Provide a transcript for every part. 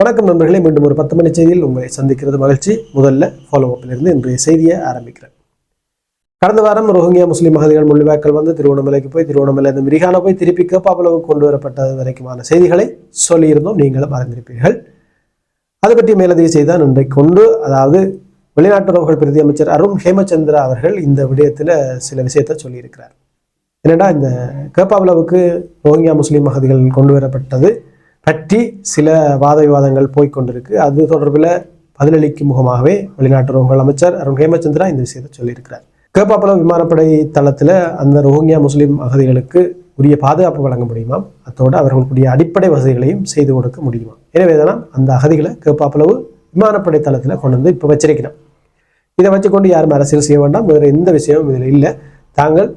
வணக்கம் நண்பர்களே மீண்டும் ஒரு பத்து மணி செய்தியில் உங்களை சந்திக்கிறது மகிழ்ச்சி. முதல்ல ஃபாலோ அப்பிலிருந்து இன்றைய செய்தியை ஆரம்பிக்கிறேன். கடந்த வாரம் ரோஹிங்கியா முஸ்லீம் அகதிகள் முள்ளிவாய்க்கள் வந்து திருவண்ணாமலைக்கு போய் திருவண்ணாமலையிலிருந்து மிரிகான போய் திருப்பி கேப்பாபளவு கொண்டு வரப்பட்டது வரைக்குமான செய்திகளை சொல்லியிருந்தோம். நீங்களும் அறிந்திருப்பீர்கள். அதை பற்றி மேலதிக செய்தால் இன்றைக்கு கொண்டு அதாவது வெளிநாட்டுறவுகள் பிரதி அமைச்சர் அருண் ஹேமச்சந்திரா அவர்கள் இந்த விடயத்தில் சில விஷயத்தை சொல்லியிருக்கிறார். என்னடா இந்த கேப்பாபளவுக்கு ரோஹிங்கியா முஸ்லீம் அகதிகள் கொண்டு வரப்பட்டது? பற்றி சில வாத விவாதங்கள் போய்க்கொண்டிருக்கு. அது தொடர்பில் பதிலளிக்கும் முகமாகவே வெளிநாட்டு வெளிநாட்டுறவுகள் அமைச்சர் அருண் ஹேமச்சந்திரா இந்த விஷயத்தை சொல்லியிருக்கிறார். கேப்பாப்பளவு விமானப்படை தளத்தில் அந்த ரோஹிங்கியா முஸ்லீம் அகதிகளுக்கு உரிய பாதுகாப்பு வழங்க முடியுமா? அத்தோடு அவர்களுக்குரிய அடிப்படை வசதிகளையும் செய்து கொடுக்க முடியுமா? எனவே தான் அந்த அகதிகளை கேப்பாப்பளவு விமானப்படை தளத்தில் கொண்டு வந்து இப்போ வச்சிருக்கிறோம். இதை வச்சுக்கொண்டு யாரும் அரசியல் செய்ய வேண்டாம். வேறு எந்த விஷயமும் இதில் இல்லை. தாங்கள்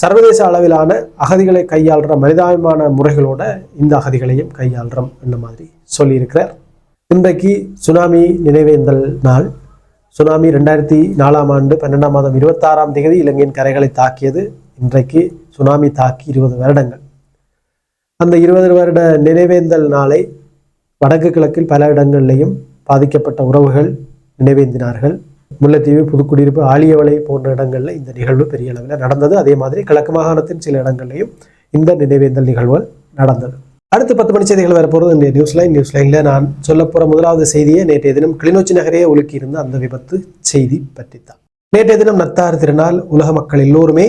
சர்வதேச அளவிலான அகதிகளை கையாளுற மனிதாபிமான முறைகளோட இந்த அகதிகளையும் கையாளுறோம் என்ன மாதிரி சொல்லியிருக்கிறார். இன்றைக்கு சுனாமி நினைவேந்தல் நாள். சுனாமி ரெண்டாயிரத்தி நாலாம் ஆண்டு பன்னெண்டாம் மாதம் இருபத்தாறாம் தேதி இலங்கையின் கரைகளை தாக்கியது. இன்றைக்கு சுனாமி தாக்கி இருபது வருடங்கள். அந்த இருபது வருட நினைவேந்தல் நாளை வடக்கு கிழக்கில் பல இடங்களிலையும் பாதிக்கப்பட்ட உறவுகள் நினைவேந்தினார்கள். முல்லைத்தீவு புதுக்குடியிருப்பு ஆலியவளை போன்ற இடங்களில் இந்த நிகழ்வு பெரிய அளவில் நடந்தது. அதே மாதிரி கிழக்கு மாகாணத்தின் சில இடங்கள்லையும் இந்த நினைவேந்தல் நிகழ்வுகள் நடந்தது. அடுத்து பத்து மணி செய்திகள் வரப்போகிறது இந்த நியூஸ் லைனில் நான் சொல்லப்போகிற முதலாவது செய்தியை நேற்றைய தினம் கிளிநொச்சி நகரே ஒழுக்கியிருந்த அந்த விபத்து செய்தி பற்றித்தான். நேற்றைய தினம் நத்தார் திருநாள் உலக மக்கள் எல்லோருமே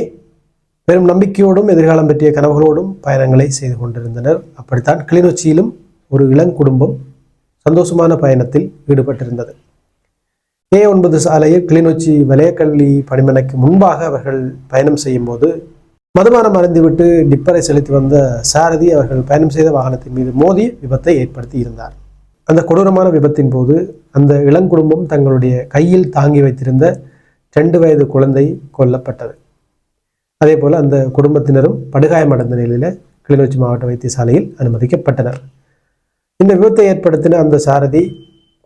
பெரும் நம்பிக்கையோடும் எதிர்காலம் பற்றிய கனவுகளோடும் பயணங்களை செய்து கொண்டிருந்தனர். அப்படித்தான் கிளிநொச்சியிலும் ஒரு இளங்குடும்பம் சந்தோஷமான பயணத்தில் ஈடுபட்டிருந்தது. ஏ ஒன்பது சாலையில் கிளிநொச்சி வலயக்கல்வி பணிமனைக்கு முன்பாக அவர்கள் பயணம் செய்யும்போது மதுபானம் அறிந்துவிட்டு டிப்பரை செலுத்தி வந்த சாரதி அவர்கள் பயணம் செய்த வாகனத்தின் மீது மோதி விபத்தை ஏற்படுத்தி இருந்தார். அந்த கொடூரமான விபத்தின் போது அந்த இளங்குடும்பம் தங்களுடைய கையில் தாங்கி வைத்திருந்த ரெண்டு வயது குழந்தை கொல்லப்பட்டது. அதே போல் அந்த குடும்பத்தினரும் படுகாயமடைந்த நிலையில் கிளிநொச்சி மாவட்ட வைத்தியசாலையில் அனுமதிக்கப்பட்டனர். இந்த விபத்தை ஏற்படுத்தின அந்த சாரதி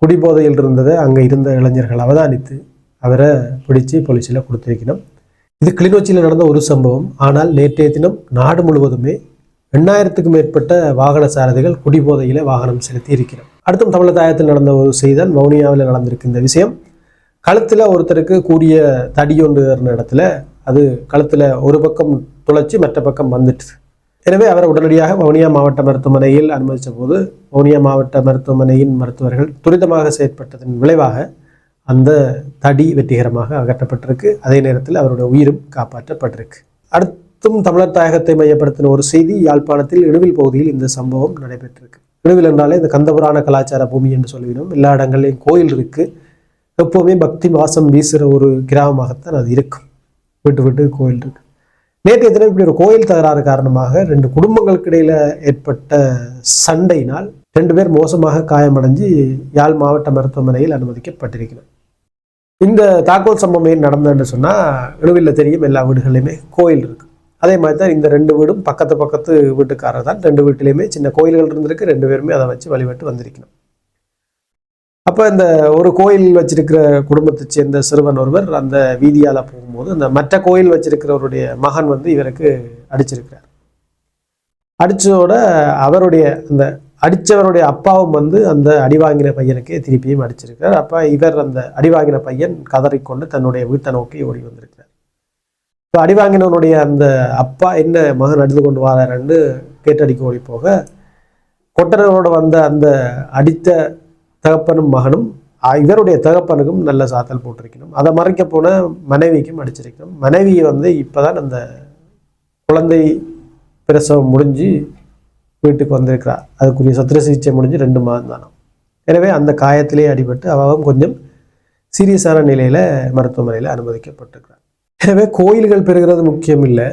குடிபோதையில் இருந்ததை அங்கே இருந்த இளைஞர்கள் அவதானித்து அவரை பிடிச்சு போலீஸில் கொடுத்து வைக்கணும். இது கிளிநொச்சியில் நடந்த ஒரு சம்பவம். ஆனால் நேற்றைய தினம் நாடு முழுவதுமே எண்ணாயிரத்துக்கும் மேற்பட்ட வாகன சாரதிகள் குடிபோதையில் வாகனம் செலுத்தி இருக்கிறோம் அடுத்தும் தமிழதாயத்தில் நடந்த ஒரு செய்தான் வவுனியாவில் நடந்திருக்கு இந்த விஷயம். கழுத்தில் ஒருத்தருக்கு கூடிய தடியொன்று இடத்துல அது கழுத்தில் ஒரு பக்கம் துளைச்சி மற்ற பக்கம் வந்துட்டு எனவே அவரை உடனடியாக வவுனியா மாவட்ட மருத்துவமனையில் அனுமதித்த போது வவுனியா மாவட்ட மருத்துவமனையின் மருத்துவர்கள் துரிதமாக செயற்பட்டதன் விளைவாக அந்த தடி வெற்றிகரமாக அகற்றப்பட்டிருக்கு. அதே நேரத்தில் அவருடைய உயிரும் காப்பாற்றப்பட்டிருக்கு. அடுத்தும் தமிழர் தாயகத்தை மையப்படுத்தின ஒரு செய்தி யாழ்ப்பாணத்தில் இடுவில் பகுதியில் இந்த சம்பவம் நடைபெற்றிருக்கு. இடுவில் என்றாலே இந்த கந்தபுராண கலாச்சார பூமி என்று சொல்லிவிடும். எல்லா இடங்கள்லையும் கோயில் இருக்குது எப்போவுமே பக்தி வாசம் வீசுகிற ஒரு கிராமமாகத்தான் அது இருக்கும். விட்டு விட்டு கோயில் இருக்குது நேற்றைய தினம் இப்படி ஒரு கோயில் தகராறு காரணமாக ரெண்டு குடும்பங்களுக்கு இடையில ஏற்பட்ட சண்டையினால் ரெண்டு பேர் மோசமாக காயமடைஞ்சு யாழ் மாவட்ட மருத்துவமனையில் அனுமதிக்கப்பட்டிருக்கிறார் இந்த தாக்குதல் சம்பவம் ஏன் நடந்ததுன்னு சொன்னால் இழுவில் தெரியும் எல்லா வீடுகள்லையுமே கோயில் இருக்கு. அதே மாதிரி தான் இந்த ரெண்டு வீடும் பக்கத்து பக்கத்து வீட்டுக்காரர் தான் ரெண்டு வீட்டிலையுமே சின்ன கோயில்கள் இருந்திருக்கு. ரெண்டு பேருமே அதை வச்சு வழிபட்டு வந்திருக்கணும். அப்போ இந்த ஒரு கோயில் வச்சிருக்கிற குடும்பத்தை சேர்ந்த சிறுவன் ஒருவர் அந்த வீதியால் போகும்போது அந்த மற்ற கோயில் வச்சிருக்கிறவருடைய மகன் வந்து இவருக்கு அடிச்சிருக்கிறார். அடித்ததோட அவருடைய அந்த அடித்தவருடைய அப்பாவும் வந்து அந்த அடி வாங்கின பையனுக்கே திருப்பியும் அடிச்சிருக்கிறார். அப்போ இவர் அந்த அடி வாங்கின பையன் கதறிக்கொண்டு தன்னுடைய வீட்டை நோக்கி ஓடி வந்திருக்கிறார். இப்போ அடி வாங்கினவனுடைய அந்த அப்பா என்ன மகன் அடித்து கொண்டு வாரன்னு கேட்டடிக்க ஓடி போக கொட்டனரோட வந்த அந்த அடித்த தகப்பனும் மகனும் இவருடைய தகப்பனுக்கும் நல்ல சாத்தல் போட்டிருக்கணும். அதை மறைக்க போன மனைவிக்கும் அடிச்சிருக்கணும். மனைவி வந்து இப்போதான் அந்த குழந்தை பிரசவம் முடிஞ்சு வீட்டுக்கு வந்திருக்கிறார் அதுக்குரிய சத்திர சிகிச்சை முடிஞ்சு ரெண்டு மாதம் தானே எனவே அந்த காயத்திலே அடிபட்டு அவவும் கொஞ்சம் சீரியஸான நிலையில் மருத்துவமனையில் அனுமதிக்கப்பட்டிருக்கிறார். எனவே கோயில்கள் பெறுகிறது முக்கியம் இல்லை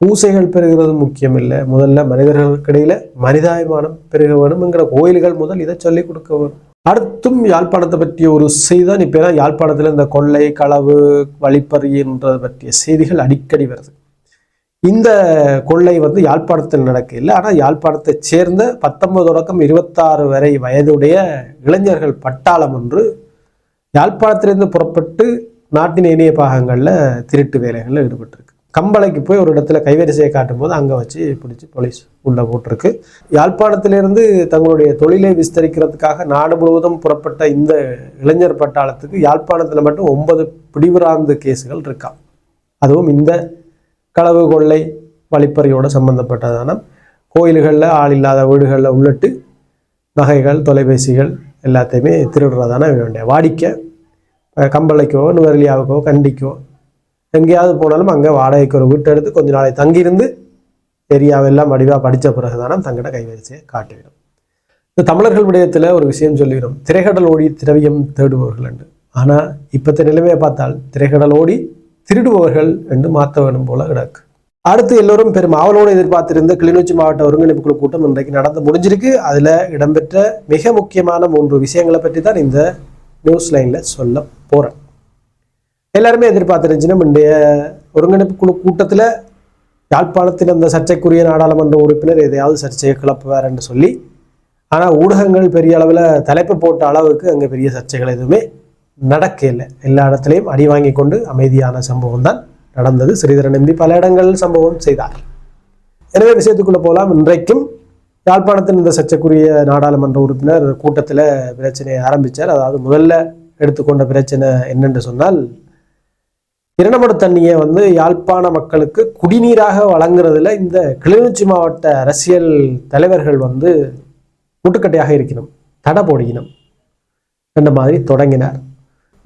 பூசைகள் பெறுகிறது முக்கியம் இல்லை. முதல்ல மனிதர்களுக்கிடையில் மனிதாபிமானம் பெருக வேணும்ங்கிற கோயில்கள் முதல் இதை சொல்லிக் கொடுக்க வேணும். அடுத்தும் யாழ்ப்பாணத்தை பற்றிய ஒரு செய்தி தான் இப்போ யாழ்ப்பாணத்தில் இந்த கொள்ளை களவு வழிப்பறின்றதை பற்றிய செய்திகள் அடிக்கடி வருது. இந்த கொள்ளை வந்து யாழ்ப்பாணத்தில் நடக்கல ஆனால் யாழ்ப்பாணத்தை சேர்ந்த பத்தொன்பது தொடக்கம் இருபத்தாறு வரை வயதுடைய இளைஞர்கள் பட்டாளம் ஒன்று யாழ்ப்பாணத்திலிருந்து புறப்பட்டு நாட்டின் இணைய பாகங்களில் திருட்டு வேலைகளில் ஈடுபட்டிருக்கு. கம்பளைக்கு போய் ஒரு இடத்துல கைவரிசையை காட்டும் போது அங்கே வச்சு பிடிச்சி போலீஸ் உள்ளே போட்டிருக்கு. யாழ்ப்பாணத்திலிருந்து தங்களுடைய தொழிலை விஸ்தரிக்கிறதுக்காக நாடு முழுவதும் புறப்பட்ட இந்த இளைஞர் பட்டாளத்துக்கு யாழ்ப்பாணத்தில் மட்டும் ஒன்பது பிடிவிராந்து கேஸுகள் இருக்கா? அதுவும் இந்த களவு கொள்ளை வழிப்பறியோடு சம்பந்தப்பட்டதான கோயில்களில் ஆள் இல்லாத வீடுகளில் உள்ளிட்டு நகைகள் தொலைபேசிகள் எல்லாத்தையுமே திருடுறதான வேண்டிய வாடிக்கை. கம்பளைக்கோ நுவரலியாவுக்கோ கண்டிக்கோ எங்கேயாவது போனாலும் அங்கே வாடகைக்கு ஒரு வீட்டை எடுத்து கொஞ்ச நாளை தங்கியிருந்து ஏரியாவெல்லாம் வடிவாக படித்த பிறகு தானே தங்கிட்ட கைவரிசையை காட்டிவிடும். இந்த தமிழர்கள் விடயத்தில் ஒரு விஷயம் சொல்லிவிடும். திரைகடல் ஓடி திரவியம் தேடுபவர்கள் என்று. ஆனால் இப்பத்த நிலைமையை பார்த்தால் திரைகடல் ஓடி திருடுபவர்கள் என்று மாற்ற வேணும் போல கிடக்கு. அடுத்து எல்லோரும் பெரும் ஆவலோடு எதிர்பார்த்திருந்த கிளிநொச்சி மாவட்ட ஒருங்கிணைப்பு குழு கூட்டம் இன்றைக்கு நடந்து முடிஞ்சிருக்கு. அதில் இடம்பெற்ற மிக முக்கியமான மூன்று விஷயங்களை பற்றி தான் இந்த நியூஸ் லைனில் சொல்ல போகிறேன் எல்லாருமே எதிர்பார்த்துருந்துச்சுன்னா முன்னைய ஒருங்கிணைப்பு குழு கூட்டத்தில் யாழ்ப்பாணத்தில் அந்த சர்ச்சைக்குரிய நாடாளுமன்ற உறுப்பினர் எதையாவது சர்ச்சையை கிளப்புவார் என்று சொல்லி ஆனால் ஊடகங்கள் பெரிய அளவில் தலைப்பு போட்ட அளவுக்கு அங்கே பெரிய சர்ச்சைகள் எதுவுமே நடக்கலை எல்லா இடத்துலையும் அடி வாங்கி கொண்டு அமைதியான சம்பவம் தான் நடந்தது. ஸ்ரீதரன் எம்பி பல இடங்களில் சம்பவம் செய்தார். எனவே விஷயத்துக்குள்ளே போகலாம் இன்றைக்கும் யாழ்ப்பாணத்தின் இந்த சர்ச்சைக்குரிய நாடாளுமன்ற உறுப்பினர் கூட்டத்தில் பிரச்சனையை ஆரம்பித்தார் அதாவது முதல்ல எடுத்துக்கொண்ட பிரச்சனை என்னென்று சொன்னால் இரண்டமடு தண்ணியை வந்து யாழ்ப்பாண மக்களுக்கு குடிநீராக வழங்குறதுல இந்த கிளிநொச்சி மாவட்ட அரசியல் தலைவர்கள் வந்து முட்டுக்கட்டையாக இருக்கணும் தடை போடிக்கணும் என்ற மாதிரி தொடங்கினார்.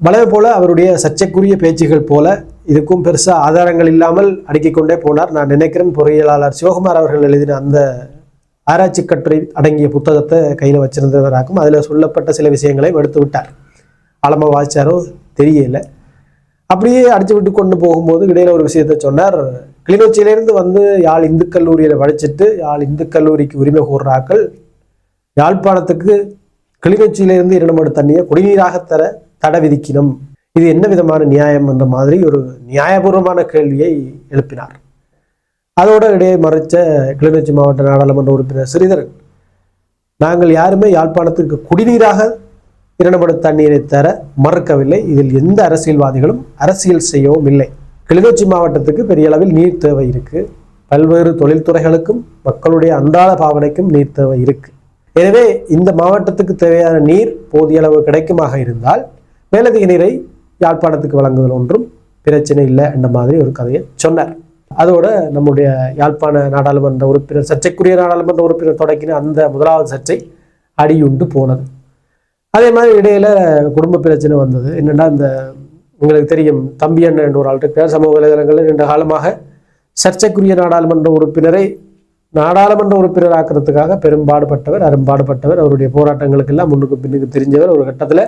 வளமை போல அவருடைய சர்ச்சைக்குரிய பேச்சுகள் போல இதுக்கும் பெருசாக ஆதாரங்கள் இல்லாமல் அடுக்கிக் கொண்டே போனார். நான் நினைக்கிறேன் பொறியியலாளர் சிவகுமார் அவர்கள் எழுதின அந்த ஆராய்ச்சி கட்டுரை அடங்கிய புத்தகத்தை கையில் வச்சிருந்தவராக்கும் அதில் சொல்லப்பட்ட சில விஷயங்களை எடுத்து விட்டார். ஆழமாக வாசித்தாரோ தெரியல. அப்படியே அடிச்சு விட்டு கொண்டு போகும்போது இடையில ஒரு விஷயத்தை சொன்னார். கிளிநொச்சியிலேருந்து வந்து யாழ் இந்து கல்லூரியில் படிச்சுட்டு யாழ் இந்து கல்லூரிக்கு உரிமை கூறுறாக்கள் யாழ்ப்பாணத்துக்கு கிளிநொச்சியிலிருந்து இரண்டு தண்ணியை குடிநீராக தர தடை விதிக்கணும். இது என்ன விதமான நியாயம் என்ற மாதிரி ஒரு நியாயபூர்வமான கேள்வியை எழுப்பினார். அதோட இடையே மறைச்ச கிளிநொச்சி மாவட்ட நாடாளுமன்ற உறுப்பினர் ஸ்ரீதரன் நாங்கள் யாருமே யாழ்ப்பாணத்துக்கு குடிநீராக இரண்டபடு தண்ணீரை தர மறுக்கவில்லை. இதில் எந்த அரசியல்வாதிகளும் அரசியல் செய்யவும் இல்லை. கிளிநொச்சி மாவட்டத்துக்கு பெரிய அளவில் நீர் தேவை இருக்கு. பல்வேறு தொழில்துறைகளுக்கும் மக்களுடைய அன்றாட பாவனைக்கும் நீர் தேவை இருக்கு. எனவே இந்த மாவட்டத்துக்கு தேவையான நீர் போதிய அளவு கிடைக்குமாக இருந்தால் மேலதிக நீரை யாழ்ப்பாணத்துக்கு வழங்குதல் ஒன்றும் பிரச்சனை இல்லை என்ற மாதிரி ஒரு கதையை சொன்னார். அதோட நம்முடைய யாழ்ப்பாண நாடாளுமன்ற உறுப்பினர் சர்ச்சைக்குரிய நாடாளுமன்ற உறுப்பினர் தொடக்கின அந்த முதலாவது சர்ச்சை அடியுண்டு போனது. அதே மாதிரி இடையில குடும்ப பிரச்சனை வந்தது. என்னென்னா இந்த உங்களுக்கு தெரியும் தம்பி அண்ணன் என்ற ஒரு ஆள் இருக்கிறார் சமூக வலைதளங்களில் நீண்ட காலமாக சர்ச்சைக்குரிய நாடாளுமன்ற உறுப்பினரை நாடாளுமன்ற உறுப்பினர் ஆக்கிறதுக்காக பெரும்பாடுபட்டவர் அரும்பாடுபட்டவர் அவருடைய போராட்டங்களுக்கெல்லாம் முன்னுக்கு பின்னுக்கு தெரிஞ்சவர் ஒரு கட்டத்தில்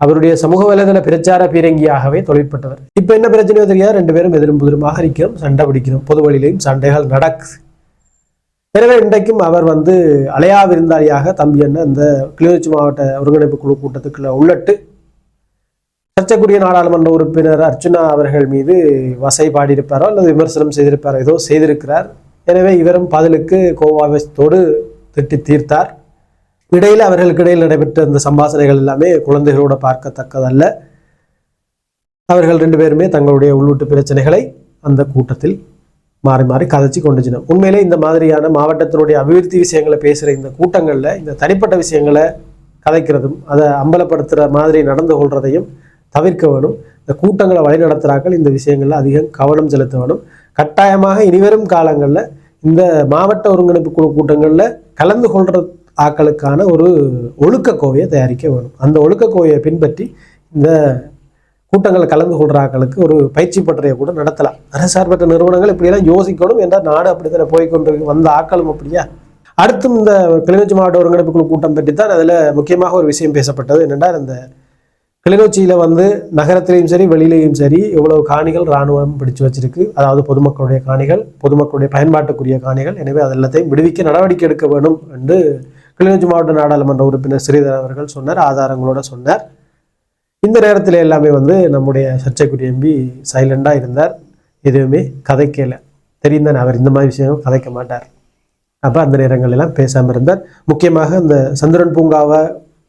அவருடைய சமூக வலைதள பிரச்சார பீரங்கியாகவே தொழிற்பட்டவர். இப்போ என்ன பிரச்சனையோ தெரியாது ரெண்டு பேரும் எதிரும் புதிருமாக இருக்கிறோம் சண்டை பிடிக்கிறோம் பொது வழியிலையும் சண்டைகள் நடக்குது எனவே இன்றைக்கும் அவர் வந்து அலையா விருந்தாளியாக தம்பி அண்ணன் இந்த கிளிநொச்சி மாவட்ட ஒருங்கிணைப்பு குழு கூட்டத்துக்குள்ள உள்ளட்டு சர்ச்சைக்குரிய நாடாளுமன்ற உறுப்பினர் அர்ச்சுனா அவர்கள் மீது வசை பாடியிருப்பாரோ அல்லது விமர்சனம் செய்திருப்பாரோ ஏதோ செய்திருக்கிறார். எனவே இவரும் பதிலுக்கு கோவாவேசத்தோடு திட்டி தீர்த்தார். இடையில் அவர்களுக்கு இடையில் நடைபெற்ற இந்த சம்பாசனைகள் எல்லாமே குழந்தைகளோட பார்க்கத்தக்கதல்ல. அவர்கள் ரெண்டு பேருமே தங்களுடைய உள்ளூட்டு பிரச்சனைகளை அந்த கூட்டத்தில் மாறி மாறி கதைச்சு கொண்டுச்சினோம் உண்மையிலே இந்த மாதிரியான மாவட்டத்தினுடைய அபிவிருத்தி விஷயங்களை பேசுகிற இந்த கூட்டங்களில் இந்த தனிப்பட்ட விஷயங்களை கதைக்கிறதும் அதை அம்பலப்படுத்துகிற மாதிரி நடந்து கொள்றதையும் தவிர்க்க வேணும். இந்த கூட்டங்களை வழிநடத்துகிறாக்கள் இந்த விஷயங்களில் அதிகம் கவனம் செலுத்த வேணும் கட்டாயமாக இனிவரும் காலங்களில் இந்த மாவட்ட ஒருங்கிணைப்பு குழு கூட்டங்களில் கலந்து கொள்ற ஆக்களுக்கான ஒரு ஒழுக்க கோவையை தயாரிக்க வேணும். அந்த ஒழுக்க கோவையை பின்பற்றி இந்த கூட்டங்களில் கலந்து கொள்கிற ஆக்களுக்கு ஒரு பயிற்சி பட்டறையை கூட நடத்தலாம். அரசார்பற்ற நிறுவனங்கள் இப்படியெல்லாம் யோசிக்கணும். என்றால் நாடு அப்படித்தானே போய்கொண்டிருக்கு வந்த ஆக்களும் அப்படியா? அடுத்தும் இந்த கிளிநொச்சி மாவட்ட ஒருங்கிணைப்பு குழு கூட்டம் பற்றி தான் அதில் முக்கியமாக ஒரு விஷயம் பேசப்பட்டது. என்னென்னா இந்த கிளிநொச்சியில் வந்து நகரத்திலையும் சரி வெளியிலையும் சரி இவ்வளவு காணிகள் இராணுவம் பிடிச்சு வச்சிருக்கு. அதாவது பொதுமக்களுடைய காணிகள் பொதுமக்களுடைய பயன்பாட்டுக்குரிய காணிகள். எனவே அது எல்லாத்தையும் விடுவிக்க நடவடிக்கை எடுக்க வேண்டும் என்று கிளிநொச்சி மாவட்ட நாடாளுமன்ற உறுப்பினர் ஸ்ரீதர் அவர்கள் சொன்னார் ஆதாரங்களோட சொன்னார். இந்த நேரத்தில் எல்லாமே வந்து நம்முடைய சர்ச்சைக்குரிய எம்பி சைலண்டாக இருந்தார். எதுவுமே கதைக்கல. தெரியும் தானே அவர் இந்த மாதிரி விஷயம் கதைக்க மாட்டார். அப்போ அந்த நேரங்களெல்லாம் பேசாமல் இருந்தார். முக்கியமாக இந்த சந்திரன் பூங்காவை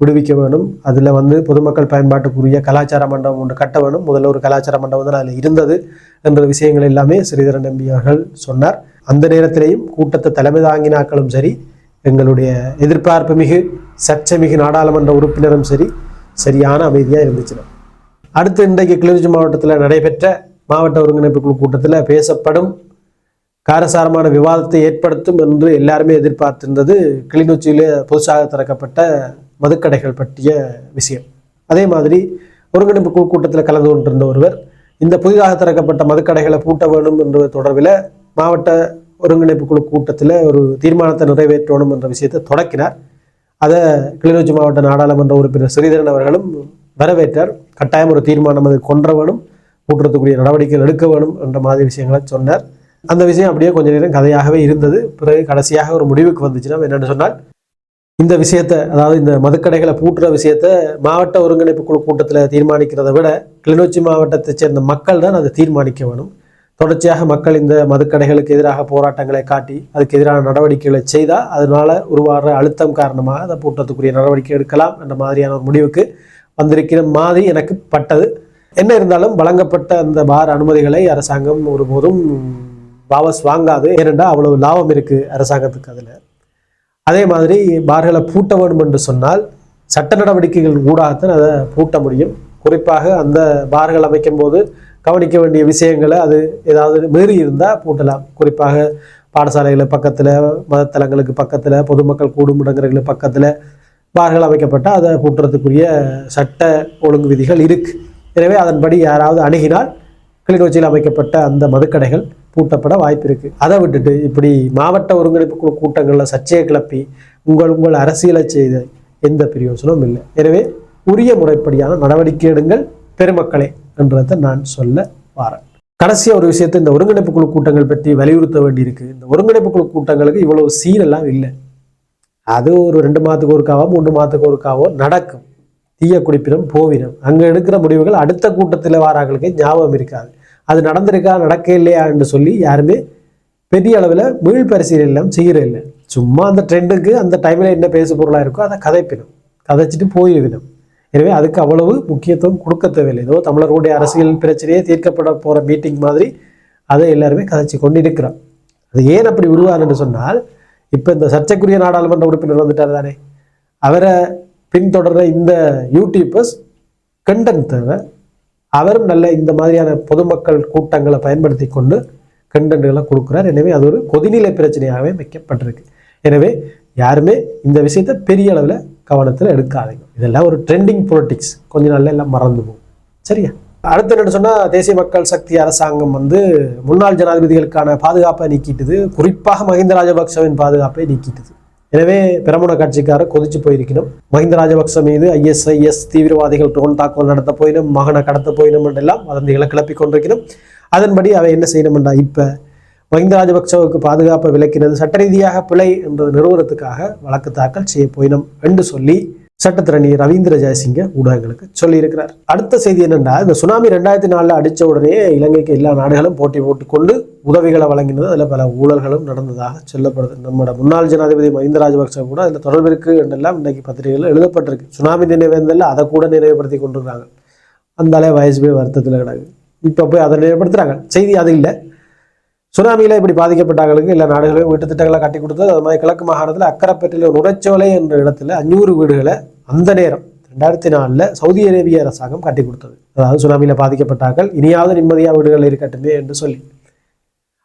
விடுவிக்க வேணும். அதில் வந்து பொதுமக்கள் பயன்பாட்டுக்குரிய கலாச்சார மண்டபம் ஒன்று கட்ட வேணும். முதல்ல ஒரு கலாச்சார மண்டபம் தான் அதில் இருந்தது என்ற விஷயங்கள் எல்லாமே ஸ்ரீதரன் நம்பி அவர்கள் சொன்னார். அந்த நேரத்திலேயும் கூட்டத்தை தலைமை தாங்கினாக்களும் சரி எங்களுடைய எதிர்பார்ப்பு மிகு சர்ச்சை மிகு நாடாளுமன்ற உறுப்பினரும் சரி சரியான அமைதியாக இருந்துச்சு அடுத்து இன்றைக்கு கிளிநொச்சி மாவட்டத்தில் நடைபெற்ற மாவட்ட ஒருங்கிணைப்பு குழு கூட்டத்தில் பேசப்படும் காரசாரமான விவாதத்தை ஏற்படுத்தும் என்று எல்லாருமே எதிர்பார்த்திருந்தது கிளிநொச்சியிலே புதுசாக திறக்கப்பட்ட மதுக்கடைகள் பற்றிய விஷயம். அதே மாதிரி ஒருங்கிணைப்பு குழு கூட்டத்தில் கலந்து கொண்டிருந்த ஒருவர் இந்த புதிதாக திறக்கப்பட்ட மதுக்கடைகளை பூட்ட வேணும் என்ற தொடர்பில் மாவட்ட ஒருங்கிணைப்பு குழு கூட்டத்தில் ஒரு தீர்மானத்தை நிறைவேற்றணும் என்ற விஷயத்தை தொடக்கினார். அதை கிளிநொச்சி மாவட்ட நாடாளுமன்ற உறுப்பினர் ஸ்ரீதரன் அவர்களும் வரவேற்றார். கட்டாயம் ஒரு தீர்மானம் அது கொன்ற வேணும் கூட்டுறதுக்குரிய நடவடிக்கைகள் எடுக்க வேணும் என்ற மாதிரி விஷயங்களை சொன்னார். அந்த விஷயம் அப்படியே கொஞ்ச நேரம் கதையாகவே இருந்தது. பிறகு கடைசியாக ஒரு முடிவுக்கு வந்துச்சுன்னா என்னென்னு சொன்னால் இந்த விஷயத்தை அதாவது இந்த மதுக்கடைகளை பூட்டுற விஷயத்தை மாவட்ட ஒருங்கிணைப்பு குழு கூட்டத்தில் தீர்மானிக்கிறதை விட கிளிநொச்சி மாவட்டத்தை சேர்ந்த மக்கள் தான் அதை தீர்மானிக்க வேணும். தொடர்ச்சியாக மக்கள் இந்த மதுக்கடைகளுக்கு எதிராக போராட்டங்களை காட்டி அதுக்கு எதிரான நடவடிக்கைகளை செய்தால் அதனால உருவாகிற அழுத்தம் காரணமாக அதை பூட்டத்துக்குரிய நடவடிக்கை எடுக்கலாம் என்ற மாதிரியான ஒரு முடிவுக்கு வந்திருக்கிற மாதிரி எனக்கு பட்டது. என்ன இருந்தாலும் வழங்கப்பட்ட அந்த பார் அனுமதிகளை அரசாங்கம் ஒருபோதும் வாபஸ் வாங்காது. ஏனென்றால் அவ்வளவு லாபம் இருக்கு அரசாங்கத்துக்கு அதில். அதே மாதிரி பார்களை பூட்ட வேண்டும் என்று சொன்னால் சட்ட நடவடிக்கைகள் ஊடாகத்தான் அதை பூட்ட முடியும். குறிப்பாக அந்த பார்கள் அமைக்கும் போது கவனிக்க வேண்டிய விஷயங்களை அது ஏதாவது மீறி இருந்தால் பூட்டலாம். குறிப்பாக பாடசாலைகளை பக்கத்தில் மதத்தலங்களுக்கு பக்கத்தில் பொதுமக்கள் கூடும் இடங்களுக்கு பக்கத்தில் பார்கள் அமைக்கப்பட்டால் அதை பூட்டுறதுக்குரிய சட்ட ஒழுங்கு விதிகள் இருக்குது எனவே அதன்படி யாராவது அணுகினால் கிளிநொச்சியில் அமைக்கப்பட்ட அந்த மதுக்கடைகள் பூட்டப்பட வாய்ப்பு இருக்குது அதை விட்டுட்டு இப்படி மாவட்ட ஒருங்கிணைப்பு குழு கூட்டங்களில் சர்ச்சையை கிளப்பி உங்கள் உங்கள் அரசியலை செய்த எந்த பிரயோசனமும் இல்லை. எனவே உரிய முறைப்படியான நடவடிக்கை எடுங்கள். பெருமக்களே என்றதை நான் சொல்ல வாரேன். கடைசியாக ஒரு விஷயத்தை இந்த ஒருங்கிணைப்பு குழு கூட்டங்கள் பற்றி வலியுறுத்த வேண்டியிருக்கு. இந்த ஒருங்கிணைப்பு குழு கூட்டங்களுக்கு இவ்வளவு சீரெல்லாம் இல்லை. அது ஒரு ரெண்டு மாதத்துக்கு ஒருக்காவோ மூன்று மாதத்துக்கு ஒருக்காவோ நடக்கும். தீய குடிப்பினம் போவினம். அங்கே எடுக்கிற முடிவுகள் அடுத்த கூட்டத்தில் வாராங்களுக்கு ஞாபகம் இருக்காது. அது நடந்திருக்கா நடக்க இல்லையா என்று சொல்லி யாருமே பெரிய அளவில் மீள் பரிசீலனை செய்கிற இல்லை. சும்மா அந்த ட்ரெண்டுக்கு அந்த டைமில் என்ன பேசு பொருளாக இருக்கோ அதை கதைப்பினம். கதைச்சிட்டு போயிடுவிடும் எனவே அதுக்கு அவ்வளவு முக்கியத்துவம் கொடுக்க தேவையில்லை ஏதோ தமிழர்களுடைய அரசியல் பிரச்சனையே தீர்க்கப்பட போகிற மீட்டிங் மாதிரி அதை எல்லாருமே கதைச்சு கொண்டு இருக்கிறோம் அது ஏன் அப்படி உருவாருன்னு சொன்னால் இப்போ இந்த சர்ச்சைக்குரிய நாடாளுமன்ற உறுப்பினர் வந்துட்டார் தானே. அவரை பின்தொடர்ற இந்த யூடியூபர்ஸ் கண்டென்ட் தேவை. அவரும் நல்ல இந்த மாதிரியான பொதுமக்கள் கூட்டங்களை பயன்படுத்தி கொண்டு கண்டென்ட்களை கொடுக்குறார். எனவே அது ஒரு கொதிநிலை பிரச்சனையாகவே வைக்கப்பட்டிருக்கு. எனவே யாருமே இந்த விஷயத்தை பெரிய அளவில் கவனத்தில் எடுக்காதீங்க. இதெல்லாம் ஒரு ட்ரெண்டிங் பொலிட்டிக்ஸ் கொஞ்ச நாளில் எல்லாம் மறந்து போகும். சரியா? அடுத்து என்ன சொன்னால் தேசிய மக்கள் சக்தி அரசாங்கம் வந்து முன்னாள் ஜனாதிபதிகளுக்கான பாதுகாப்பை நீக்கிட்டது. குறிப்பாக மஹிந்த ராஜபக்சவின் பாதுகாப்பை நீக்கிட்டது. எனவே பெரமுன கட்சிக்காரர் கொதிச்சு போயிருக்கணும். மஹிந்த ராஜபக்ச மீது ஐஎஸ்ஐஎஸ் தீவிரவாதிகள் ட்ரோன் தாக்குதல் நடத்த போயினும் மகனை கடத்த போயினும் என்றெல்லாம் வதந்திகளை கிளப்பி கொண்டிருக்கணும். அதன்படி அவை என்ன செய்யணும்டா இப்போ? மஹிந்த ராஜபக்சவுக்கு பாதுகாப்பை விலக்கினது சட்ட ரீதியாக பிழை என்ற நிறுவனத்துக்காக வழக்கு தாக்கல் செய்ய போயினோம் என்று சொல்லி சட்டத்திரணி ரவீந்திர ஜெயசிங்க ஊடகங்களுக்கு சொல்லியிருக்கிறார். அடுத்த செய்தி என்னென்னா இந்த சுனாமி ரெண்டாயிரத்தி நாலில் அடித்த உடனே இலங்கைக்கு எல்லா நாடுகளும் போட்டி போட்டுக்கொண்டு உதவிகளை வழங்கினது அதில் பல ஊழல்களும் நடந்ததாக சொல்லப்படுது. நம்மளோட முன்னாள் ஜனாதிபதி மஹிந்த ராஜபக்ச கூட அதில் தொடர்பு இருக்கு என்றெல்லாம் இன்றைக்கு பத்திரிகைகள் எழுதப்பட்டிருக்கு. சுனாமி நினைவேந்தல அதை கூட நினைவுபடுத்தி கொண்டிருக்காங்க அந்தாலே வயசு போய் வருத்தத்தில் கிடக்கு. இப்போ போய் அதை நினைவுபடுத்துகிறாங்க செய்தி அது இல்லை. சுனாமியில் இப்படி பாதிக்கப்பட்டவர்களுக்கு எல்லா நாடுகளையும் வீட்டு திட்டங்களை கட்டி கொடுத்தது. அது மாதிரி கிழக்கு மாகாணத்தில் அக்கரைப்பட்டியில் நுழைச்சோலை என்ற இடத்துல அஞ்சூறு வீடுகளை அந்த நேரம் ரெண்டாயிரத்தி நாலில் சவுதி அரேபிய அரசாங்கம் கட்டி கொடுத்தது. அதாவது சுனாமியில் பாதிக்கப்பட்டார்கள். இனியாவது நிம்மதியாக வீடுகள் இருக்கட்டுமே என்று சொல்லி.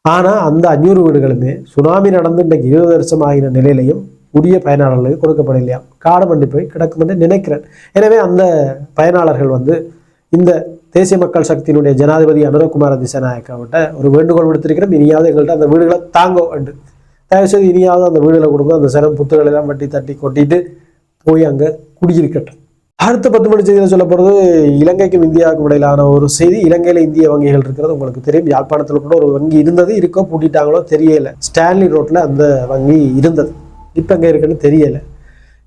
ஆனால் அந்த அஞ்சூறு வீடுகளுமே சுனாமி நடந்து இன்றைக்கு இருபது வருஷம் ஆகின நிலையிலையும் உரிய பயனாளர்களுக்கு கொடுக்கப்படலையா? காடு மண்டி போய் கிடக்கும் என்று நினைக்கிறேன். எனவே அந்த பயனாளர்கள் வந்து இந்த தேசிய மக்கள் சக்தியினுடைய ஜனாதிபதி அனுரகுமார திசாநாயக்காவிட்ட ஒரு வேண்டுகோள் விடுத்திருக்கிறோம். இனியாவது எங்கள்கிட்ட அந்த வீடுகளை தாங்கோ என்று. தயவுசெய்து இனியாவது அந்த வீடுகளை கொடுங்க. அந்த சிறம் புத்துகளை எல்லாம் வட்டி தட்டி கொட்டிட்டு போய் அங்கே குடியிருக்கட்டும். அடுத்த பத்து மணி செய்தியில் சொல்ல போகிறது இலங்கைக்கும் இந்தியாவுக்கும் இடையிலான ஒரு செய்தி. இலங்கையில் இந்திய வங்கிகள் இருக்கிறது உங்களுக்கு தெரியும். யாழ்ப்பாணத்தில் கூட ஒரு வங்கி இருந்தது. இருக்கோ பூட்டிட்டாங்களோ தெரியல. ஸ்டான்லி ரோட்டில் அந்த வங்கி இருந்தது. இப்போ எங்கே இருக்குன்னு தெரியலை.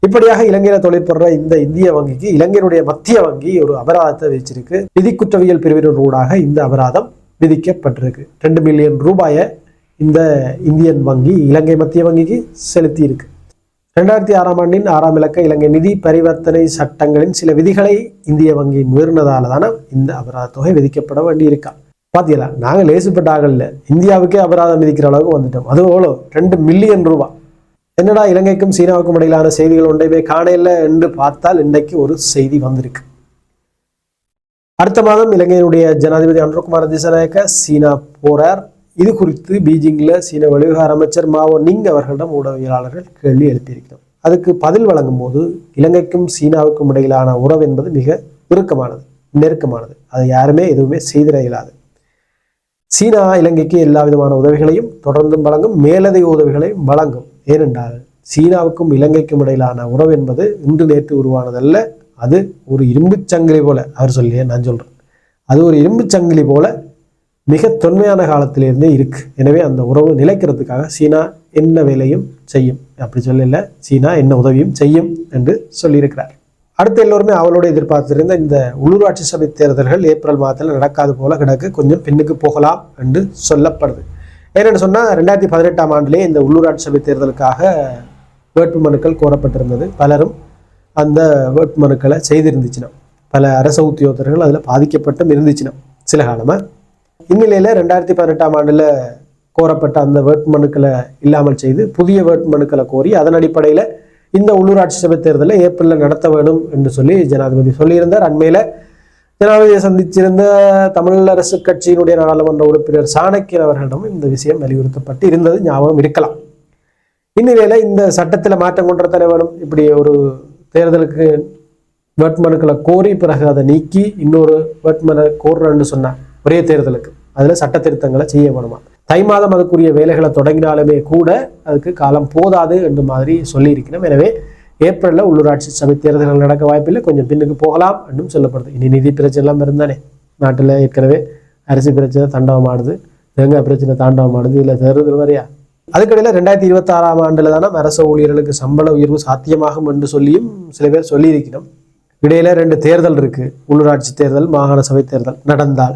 இப்படியாக இலங்கையில தொழிற்படுற இந்த இந்திய வங்கிக்கு இலங்கையினுடைய மத்திய வங்கி ஒரு அபராதத்தை விதிச்சிருக்கு. நிதி குற்றவியல் பிரிவினர் ஊடாக இந்த அபராதம் விதிக்கப்பட்டிருக்கு. ரெண்டு மில்லியன் ரூபாயை இந்த இந்தியன் வங்கி இலங்கை மத்திய வங்கிக்கு செலுத்தி இருக்கு ரெண்டாயிரத்தி ஆறாம் ஆண்டின் ஆறாம் இலக்க இலங்கை நிதி பரிவர்த்தனை சட்டங்களின் சில விதிகளை இந்திய வங்கி மீறினதால தானே இந்த அபராத தொகை விதிக்கப்பட வேண்டி இருக்கா பாத்தீங்களா நாங்கள் லேசுப்பட்ட ஆகல இந்தியாவுக்கே அபராதம் விதிக்கிற அளவுக்கு வந்துட்டோம். அது எவ்வளோ ரெண்டு மில்லியன் ரூபாய் என்னடா இலங்கைக்கும் சீனாவுக்கும் இடையிலான செய்திகள் ஒன்றையுமே காணையில் என்று பார்த்தால் இன்றைக்கு ஒரு செய்தி வந்திருக்கு. அடுத்த மாதம் இலங்கையினுடைய ஜனாதிபதி அன்ருகுமார் திசநாயக்க சீனா போறார். இது குறித்து பீஜிங்கில் சீன வெளிவிவகார அமைச்சர் மாவோ நிங் அவர்களிடம் ஊடகவியலாளர்கள் கேள்வி எழுப்பியிருக்கிறோம் அதுக்கு பதில் வழங்கும் போது இலங்கைக்கும் சீனாவுக்கும் இடையிலான உறவு என்பது மிக இறுக்கமானது நெருக்கமானது. அதை யாருமே எதுவுமே செய்திட இயலாது. சீனா இலங்கைக்கு எல்லா விதமான உதவிகளையும் தொடர்ந்தும் வழங்கும் மேலதிக உதவிகளையும் வழங்கும். ஏனென்றால் சீனாவுக்கும் இலங்கைக்கும் இடையிலான உறவு என்பது இன்று நேற்று உருவானதல்ல. அது ஒரு இரும்பு சங்கிலி போல அவர் சொல்லியே நான் சொல்கிறேன் அது ஒரு இரும்பு சங்கிலி போல மிக தொன்மையான காலத்திலிருந்தே இருக்கு. எனவே அந்த உறவு நிலைக்கிறதுக்காக சீனா என்ன வேலையும் செய்யும். அப்படி சொல்லல சீனா என்ன உதவியும் செய்யும் என்று சொல்லியிருக்கிறார். அடுத்து எல்லோருமே அவளோட எதிர்பார்த்திருந்த இந்த உள்ளூராட்சி சபை தேர்தல்கள் ஏப்ரல் மாதத்தில் நடக்காது போல கிடக்கு. கொஞ்சம் பின்னுக்கு போகலாம் என்று சொல்லப்படுது. ஏன்னு சொன்னால் ரெண்டாயிரத்தி பதினெட்டாம் ஆண்டிலே இந்த உள்ளூராட்சி சபை தேர்தலுக்காக வேட்புமனுக்கள் கோரப்பட்டிருந்தது. பலரும் அந்த வேட்புமனுக்களை செய்திருந்துச்சுனா பல அரச உத்தியோகத்தர்கள் அதில் பாதிக்கப்பட்டும் இருந்துச்சுனா சில காலமாக இந்நிலையில் ரெண்டாயிரத்தி பதினெட்டாம் ஆண்டில் கோரப்பட்ட அந்த வேட்புமனுக்களை இல்லாமல் செய்து புதிய வேட்புமனுக்களை கோரி அதன் அடிப்படையில் இந்த உள்ளூராட்சி சபை தேர்தலை ஏப்ரலில் நடத்த வேண்டும் என்று சொல்லி ஜனாதிபதி சொல்லியிருந்தார். அண்மையில் ஜனாதிபதியை சந்திச்சிருந்த தமிழரசு கட்சியினுடைய நாடாளுமன்ற உறுப்பினர் சாணக்கியன் அவர்களிடம் இந்த விஷயம் வலியுறுத்தப்பட்டு இருந்தது. ஞாபகம் இருக்கலாம். இந்நிலையில இந்த சட்டத்தில் மாற்றம் கொண்ட தலைவரும் இப்படி ஒரு தேர்தலுக்கு வேட்புமனுக்களை கோரி பிறகு அதை நீக்கி இன்னொரு வேட்புமனை கோர்றன்னு சொன்னார் ஒரே தேர்தலுக்கு. அதில் சட்ட திருத்தங்களை செய்ய வேணுமா? தை மாதம் அதுக்குரிய வேலைகளை தொடங்கினாலுமே கூட அதுக்கு காலம் போதாது என்று மாதிரி சொல்லியிருக்கிறோம். எனவே ஏப்ரலில் உள்ளூராட்சி சபை தேர்தல்கள் நடக்க வாய்ப்பில்லை. கொஞ்சம் பின்னுக்கு போகலாம் என்றும் சொல்லப்படுது. இனி நிதி பிரச்சனை எல்லாம் இருந்தானே நாட்டில் ஏற்கனவே அரிசி பிரச்சனை தாண்டவமாடுது. தேங்காய் பிரச்சனை தாண்டவமாடுது. இல்லை தேர்தல் வரையா அதுக்கடையில் ரெண்டாயிரத்தி இருபத்தாறாம் ஆண்டில் தானே அரசு ஊழியர்களுக்கு சம்பள உயர்வு சாத்தியமாகும் என்று சொல்லியும் சில பேர் சொல்லியிருக்கிறோம். இடையில ரெண்டு தேர்தல் இருக்கு. உள்ளூராட்சி தேர்தல் மாகாண சபை தேர்தல் நடந்தால்.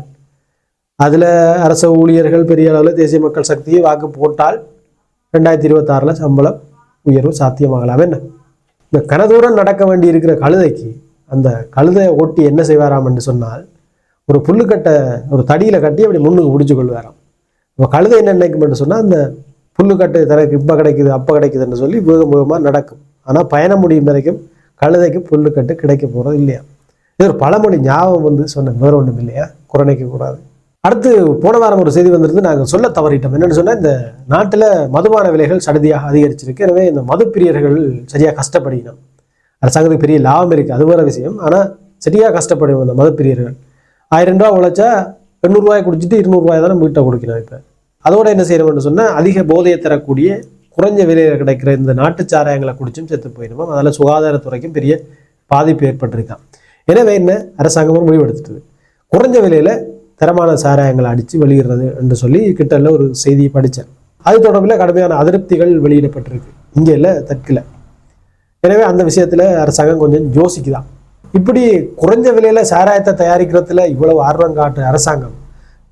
அதில் அரச ஊழியர்கள் பெரிய அளவில் தேசிய மக்கள் சக்தியை வாக்கு போட்டால் ரெண்டாயிரத்தி இருபத்தாறில் சம்பளம் உயர்வு சாத்தியமாகலாம். என்ன? இந்த கனதூரம் நடக்க வேண்டி இருக்கிற கழுதைக்கு அந்த கழுதையை ஓட்டி என்ன செய்வாராம் என்று சொன்னால் ஒரு புல்லுக்கட்டை ஒரு தடியில் கட்டி அப்படி முன்னுக்கு பிடிச்சி கொள்வாராம். இப்போ கழுதை என்ன நினைக்கும் என்று சொன்னால் அந்த புல்லுக்கட்டு தனக்கு இப்போ கிடைக்குது அப்போ கிடைக்குதுன்னு சொல்லி வேகம் வேகமாக நடக்கும். ஆனால் பயணம் முடியும் வரைக்கும் கழுதைக்கு புல்லுக்கட்டு கிடைக்க போகிறது இல்லையா? இது ஒரு பழமொழி ஞாபகம் வந்து சொன்னேன் வேறு ஒன்றும் இல்லையா? குறைக்கக்கூடாது அடுத்து போன வாரம் ஒரு செய்தி வந்திருந்து நாங்கள் சொல்ல தவறிட்டோம். என்னென்னு சொன்னால் இந்த நாட்டில் மதுபான விலைகள் சடுதியாக அதிகரிச்சிருக்கு. எனவே இந்த மது பிரியர்கள் சரியாக கஷ்டப்படுகிறோம் அரசாங்கத்துக்கு பெரிய லாபம் இருக்குது அது வேறு விஷயம். ஆனால் சரியாக கஷ்டப்படும் இந்த மது பிரியர்கள் ஆயிரம் ரூபா உழைச்சா எண்ணூறுரூவாய் குடிச்சிட்டு இருநூறுவாய் தானே வீட்டை கொடுக்கணும் இப்போ. அதோட என்ன செய்யணும்னு சொன்னால் அதிக போதையை தரக்கூடிய குறைஞ்ச விலையில் கிடைக்கிற இந்த நாட்டு சாராயங்களை குடிச்சும் செத்து போயிடுமா? அதனால் சுகாதாரத்துறைக்கும் பெரிய பாதிப்பு ஏற்பட்டிருக்கான் எனவே என்ன? அரசாங்கமும் முடிவெடுத்துட்டு குறைஞ்ச விலையில் தரமான சாராயங்களை அடித்து வெளியிடுறது என்று சொல்லி கிட்டல ஒரு செய்தியை படித்தேன். அது தொடர்பில் கடுமையான அதிருப்திகள் வெளியிடப்பட்டிருக்கு. இங்கே இல்லை தற்கில். எனவே அந்த விஷயத்தில் அரசாங்கம் கொஞ்சம் யோசிக்குதான் இப்படி குறைஞ்ச விலையில் சாராயத்தை தயாரிக்கிறதுல இவ்வளவு ஆர்வம் காட்டு அரசாங்கம்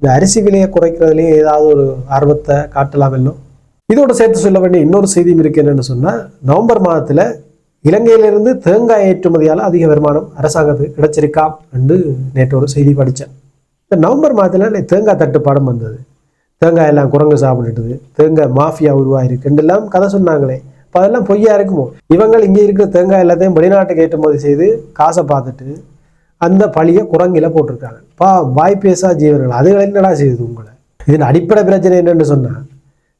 இந்த அரிசி விலையை குறைக்கிறதுலையும் ஏதாவது ஒரு ஆர்வத்தை காட்டலாமல்லோ இதோடு இதோட சேர்த்து சொல்ல வேண்டிய இன்னொரு செய்தியும் இருக்கு என்னன்னு சொன்னால் நவம்பர் மாதத்தில் இலங்கையிலிருந்து தேங்காய் ஏற்றுமதியால் அதிக வருமானம் அரசாங்கத்துக்கு கிடைச்சிருக்கா? என்று நேற்று ஒரு செய்தி படித்தேன். இந்த நவம்பர் மாதத்தில் தேங்காய் தட்டுப்பாடும் வந்தது. தேங்காய் எல்லாம் குரங்கு சாப்பிட்டுட்டுது. தேங்காய் மாஃபியா உருவாயிருக்கு. எல்லாம் கதை சொன்னாங்களே. இப்போ அதெல்லாம் பொய்யா இருக்குமோ? இவங்க இங்கே இருக்கிற தேங்காய் எல்லாத்தையும் வெளிநாட்டுக்கு ஏற்றுமதி செய்து காசை பார்த்துட்டு அந்த பழியை குரங்கில போட்டிருக்காங்க. பா வாய் பேசா ஜீவர்கள். அதுகள் என்னடா செய்யுது உங்களை? இதன் அடிப்படை பிரச்சனை என்னன்னு சொன்னால்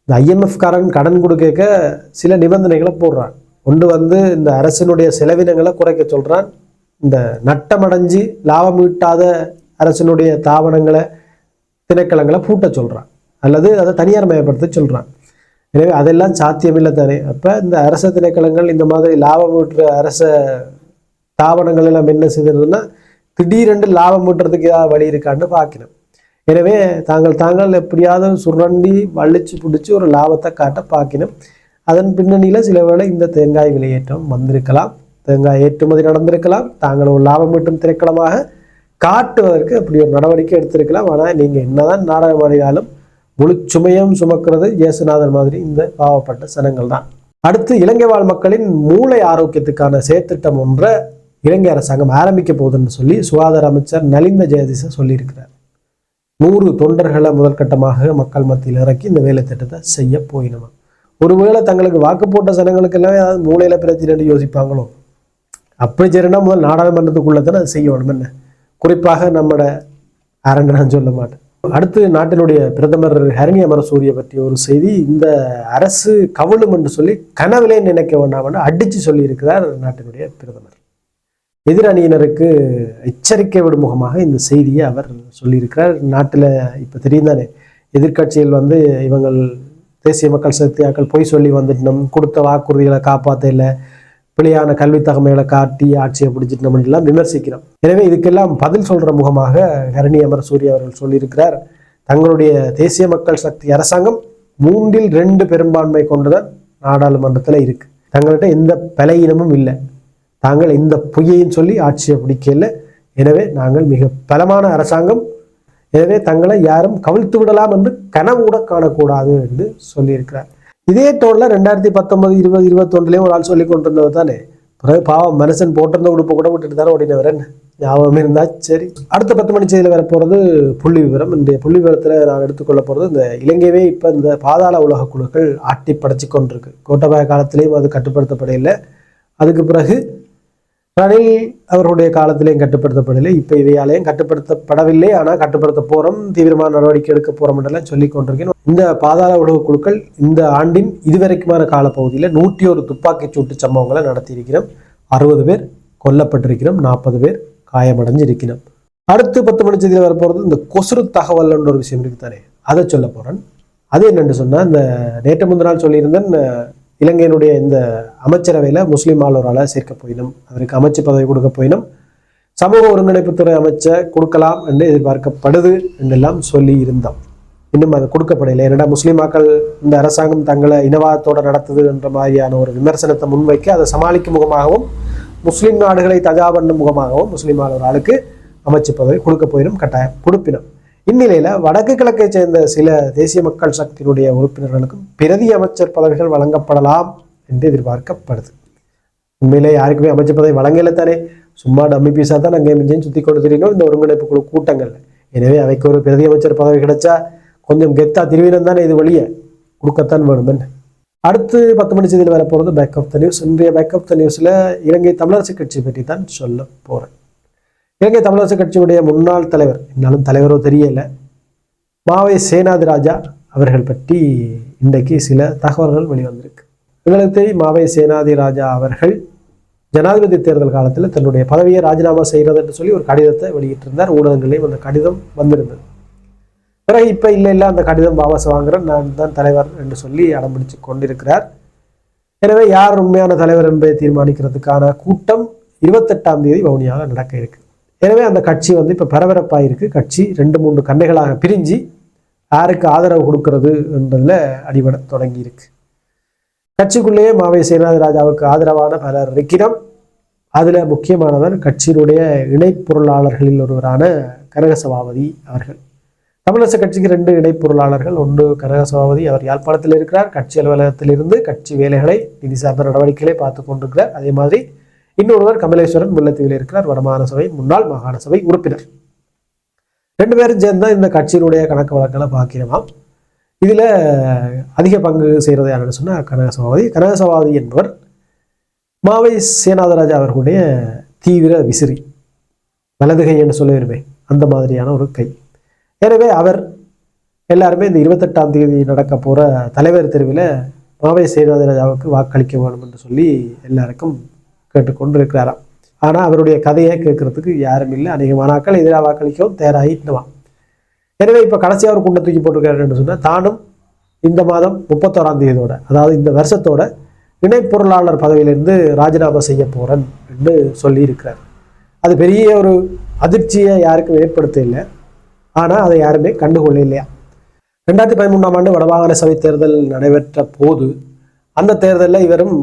இந்த ஐஎம்எஃப் காரன் கடன் கொடுக்க சில நிபந்தனைகளை போடுறான். ஒன்று வந்து இந்த அரசினுடைய செலவினங்களை குறைக்க சொல்கிறான் இந்த நட்டமடைஞ்சு லாபம் ஈட்டாத அரசினுடைய தாவணங்களை திணைக்களங்களை பூட்ட சொல்கிறான் அல்லது அதை தனியார் மயப்படுத்த சொல்கிறான் எனவே அதெல்லாம் சாத்தியமில்லை தானே. அப்போ இந்த அரச திணைக்களங்கள் இந்த மாதிரி லாபம் ஈட்டுற அரச தாவணங்கள் எல்லாம் என்ன செய்ததுன்னா திடீரென்று லாபம் ஈட்டுறதுக்கு ஏதாவது வழி இருக்கான்னு பார்க்கணும். எனவே தாங்கள் தாங்கள் எப்படியாவது சுரண்டி வலிச்சு பிடிச்சி ஒரு லாபத்தை காட்ட பார்க்கணும். அதன் பின்னணியில் சில வேளை இந்த தேங்காய் விலையேற்றம் வந்திருக்கலாம். தேங்காய் ஏற்றுமதி நடந்திருக்கலாம். தாங்கள் ஒரு லாபம் ஈட்டும் திரைக்களமாக காட்டுவதற்கு அப்படி ஒரு நடவடிக்கை எடுத்திருக்கலாம். ஆனால் நீங்கள் என்னதான் நாடகம் ஆடினாலும் முழு சுமையும் சுமக்கிறது இயேசுநாதர் மாதிரி இந்த பாவப்பட்ட சனங்கள் தான். அடுத்து இலங்கை வாழ் மக்களின் மூளை ஆரோக்கியத்துக்கான செயற்திட்டம் ஒன்றை இலங்கை அரசாங்கம் ஆரம்பிக்க போகுதுன்னு சொல்லி சுகாதார அமைச்சர் நலிந்த ஜெயதிச சொல்லியிருக்கிறார். நூறு தொண்டர்களை முதற்கட்டமாக மக்கள் மத்தியில் இறக்கி இந்த வேலை திட்டத்தை செய்ய போயினமா. ஒருவேளை தங்களுக்கு வாக்கு போட்ட ஜனங்களுக்கெல்லாம் ஏதாவது மூளையில பிரச்சனை யோசிப்பாங்களோ? அப்படி சரினா முதல் நாடாளுமன்றத்துக்குள்ள தானே செய்ய வேணும் என்ன குறிப்பாக நம்மட அரண்டு நான் சொல்ல மாட்டேன். அடுத்து நாட்டினுடைய பிரதமர் ஹரணி அமரசூரிய பற்றிய ஒரு செய்தி இந்த அரசு கவலும் என்று சொல்லி கனவிலே நினைக்க வேண்டாம்னு அடிச்சு சொல்லியிருக்கிறார் நாட்டினுடைய பிரதமர். எதிரணியினருக்கு எச்சரிக்கை விடுமுகமாக இந்த செய்தியை அவர் சொல்லியிருக்கிறார். நாட்டில் இப்போ தெரியும் தானே வந்து இவங்கள் தேசிய மக்கள் சக்தியாக்கள் பொய் சொல்லி வந்துட்டோம் கொடுத்த வாக்குறுதிகளை காப்பாற்ற இல்லை பிழையான கல்வி தகமைகளை காட்டி ஆட்சியை பிடிச்சிட்டு நம்ம எல்லாம் விமர்சிக்கிறோம். எனவே இதுக்கெல்லாம் பதில் சொல்ற முகமாக ஹரணி அமர் சூரிய அவர்கள் சொல்லியிருக்கிறார். தங்களுடைய தேசிய மக்கள் சக்தி அரசாங்கம் மூன்றில் ரெண்டு பெரும்பான்மை கொண்டுதான் நாடாளுமன்றத்தில் இருக்கு. தங்கள்கிட்ட எந்த பலையினமும் இல்லை. தாங்கள் இந்த பொய்யையும் சொல்லி ஆட்சியை பிடிக்கல. எனவே நாங்கள் மிக பலமான அரசாங்கம். எனவே தங்களை யாரும் கவிழ்த்து விடலாம் என்று கனவு கூட காணக்கூடாது என்று சொல்லியிருக்கிறார். இதே டோன்ல ரெண்டாயிரத்தி பத்தொன்பது இருபது இருபத்தொன்றுலேயும் ஒரு ஆள் சொல்லி கொண்டிருந்தவர் தானே? பிறகு பாவம் மனுஷன் போட்டிருந்த உடுப்பு கூட விட்டுட்டு தானே ஓடினவர் என்ன? ஞாபகம் இருந்தா சரி. அடுத்த பத்து மணி செய்தியில் போகிறது புள்ளி விவரம். இந்த புள்ளி விவரத்தில் நான் எடுத்துக்கொள்ள போகிறது இந்த இலங்கையவே இப்போ இந்த பாதாள உலக குழுக்கள் ஆட்டி படைச்சு கொண்டிருக்கு. கோட்டபாய காலத்திலேயும் அது கட்டுப்படுத்தப்படையில் அதுக்கு பிறகு ரணில் அவர்களுடைய காலத்திலேயும் கட்டுப்படுத்தப்படலை இப்போ இவையாலையும் கட்டுப்படுத்தப்படவில்லை. ஆனால் கட்டுப்படுத்த போகிறோம் தீவிரமான நடவடிக்கை எடுக்க போகிறோம் என்றெல்லாம் சொல்லி கொண்டிருக்கேன் இந்த பாதாள உலக குழுக்கள் இந்த ஆண்டின் இதுவரைக்குமான காலப்பகுதியில் நூற்றி ஒரு துப்பாக்கி சூட்டு சம்பவங்களை நடத்தியிருக்கிறோம். அறுபது பேர் கொல்லப்பட்டிருக்கிறோம் நாற்பது பேர் காயமடைஞ்சிருக்கிறோம். அடுத்து பத்து மணி செய்தியில் வரப்போகிறது இந்த கொசுறு தகவல்ன்ற ஒரு விஷயம் இருக்கு தானே அதை சொல்ல போகிறேன் அது என்னென்னு சொன்னால் இந்த நேற்று முந்தினால் சொல்லியிருந்தேன் இலங்கையினுடைய இந்த அமைச்சரவையில் முஸ்லீம் ஆளுநரால் சேர்க்க போயினும் அவருக்கு அமைச்சு பதவி கொடுக்க போயினும் சமூக ஒருங்கிணைப்புத்துறை அமைச்சர் கொடுக்கலாம் என்று எதிர்பார்க்கப்படுது என்றெல்லாம் சொல்லி இருந்தோம் இன்னும் அது கொடுக்கப்படவில்லை ஏன்னா முஸ்லீமாக்கள் இந்த அரசாங்கம் தங்களை இனவாதத்தோடு நடத்துது என்ற மாதிரியான ஒரு விமர்சனத்தை முன்வைக்க அதை சமாளிக்கும் முகமாகவும் முஸ்லீம் நாடுகளை தஜா பண்ணும் முகமாகவும் முஸ்லீம் ஆளுநர் ஆளுக்கு அமைச்சு பதவி கொடுக்க போயினும் கட்டாயம் கொடுப்பினோம். இந்நிலையில் வடக்கு கிழக்கை சேர்ந்த சில தேசிய மக்கள் சக்தியினுடைய உறுப்பினர்களுக்கும் பிரதி அமைச்சர் பதவிகள் வழங்கப்படலாம் என்று எதிர்பார்க்கப்படுது. உண்மையிலே யாருக்குமே அமைச்சர் பதவி வழங்கல தானே? சும்மா டம்மி பீஸாக தான் அங்கே மிஞ்சம் சுற்றி கொடுத்துருக்கோம் இந்த ஒருங்கிணைப்பு குழு கூட்டங்கள்ல எனவே அவைக்கு ஒரு பிரதி அமைச்சர் பதவி கிடைச்சா கொஞ்சம் கெத்தா திருவினம் தானே இது வழிய. கொடுக்கத்தான் வேணும் என்ன அடுத்து பத்து மணி செய்தியில் வரப்போகிறது பேக் ஆஃப் த நியூஸ் இன்றைய பேக் ஆஃப் த நியூஸில் இலங்கை தமிழரசு கட்சி பற்றி தான் சொல்ல போகிறேன் இலங்கை தமிழரசு கட்சியுடைய முன்னாள் தலைவர் என்னாலும் தலைவரோ தெரியல மாவை சேனாதி ராஜா அவர்கள் பற்றி இன்றைக்கு சில தகவல்கள் வெளிவந்திருக்கு. எங்களுக்கு தெரியும் மாவை சேனாதி ராஜா அவர்கள் ஜனாதிபதி தேர்தல் காலத்தில் தன்னுடைய பதவியை ராஜினாமா செய்கிறது என்று சொல்லி ஒரு கடிதத்தை வெளியிட்டிருந்தார். ஊடகங்களையும் அந்த கடிதம் வந்திருந்தது. பிறகு இப்போ இல்லை இல்லை அந்த கடிதம் வாபஸ் வாங்குறேன் நான் தான் தலைவர் என்று சொல்லி அடம்பிடிச்சு கொண்டிருக்கிறார். எனவே யார் உண்மையான தலைவர் என்பதை தீர்மானிக்கிறதுக்கான கூட்டம் இருபத்தெட்டாம் தேதி வவுனியாக நடக்க இருக்கு. எனவே அந்த கட்சி வந்து இப்போ பரபரப்பாயிருக்கு. கட்சி ரெண்டு மூன்று கண்ணைகளாக பிரிஞ்சு யாருக்கு ஆதரவு கொடுக்கறது என்றதில் அடிபட தொடங்கி இருக்கு கட்சிக்குள்ளேயே மாவை சேனாதி ராஜாவுக்கு ஆதரவான பலர் இருக்கிறோம் அதில் முக்கியமானவர் கட்சியினுடைய இணைப்பொருளாளர்களில் ஒருவரான கனகசபாபதி அவர்கள். தமிழரசு கட்சிக்கு ரெண்டு இணைப்பொருளாளர்கள் ஒன்று கனகசபாபதி அவர் யாழ்ப்பாணத்தில் இருக்கிறார். கட்சி அலுவலகத்திலிருந்து கட்சி வேலைகளை நிதி சார்ந்த நடவடிக்கைகளை பார்த்து கொண்டிருக்கிறார். அதே மாதிரி இன்னொருவர் கமலேஸ்வரன் முல்லத்தீவில் இருக்கிறார். வடமாகாண சபை முன்னாள் மாகாண சபை உறுப்பினர். ரெண்டு பேரும் சேர்ந்தா இந்த கட்சியினுடைய கணக்கு வழக்கெல்லாம் பார்க்கிறோமாம் இதில் அதிக பங்கு செய்கிறது யாருன்னு சொன்னா கனகசபாபதி கனகசபாதி என்பவர் மாவை சேனாதராஜா அவர்களுடைய தீவிர விசிறி. வலதுகை என்று சொல்லுவேன் அந்த மாதிரியான ஒரு கை. எனவே அவர் எல்லாருமே இந்த இருபத்தெட்டாம் தேதி நடக்க போகிற தலைவர் தெருவில் மாவை சேனாதராஜாவுக்கு வாக்களிக்க வேணும் என்று சொல்லி எல்லாருக்கும் கேட்டுக்கொண்டு இருக்கிறாராம் ஆனால் அவருடைய கதையை கேட்கறதுக்கு யாரும் இல்லை. அநேக மாணாக்கள் எதிராக வாக்களிக்கவும் தயாராகிட்டுவான் எனவே இப்போ கடைசியாக ஒரு குண்டை தூக்கி போட்டிருக்காருன்னு சொன்னால் தானும் இந்த மாதம் முப்பத்தோராம் தேதியோட அதாவது இந்த வருஷத்தோட இணை பொருளாளர் பதவியிலிருந்து ராஜினாமா செய்ய போகிறேன் என்று சொல்லியிருக்கிறார். அது பெரிய ஒரு அதிர்ச்சியை யாருக்கும் ஏற்படுத்த இல்லை ஆனால் அதை யாருமே கண்டுகொள்ள இல்லையா ரெண்டாயிரத்தி பதிமூணாம் ஆண்டு வடமாகாண சபை தேர்தல் நடைபெற்ற போது அந்த தேர்தலில் இவரும்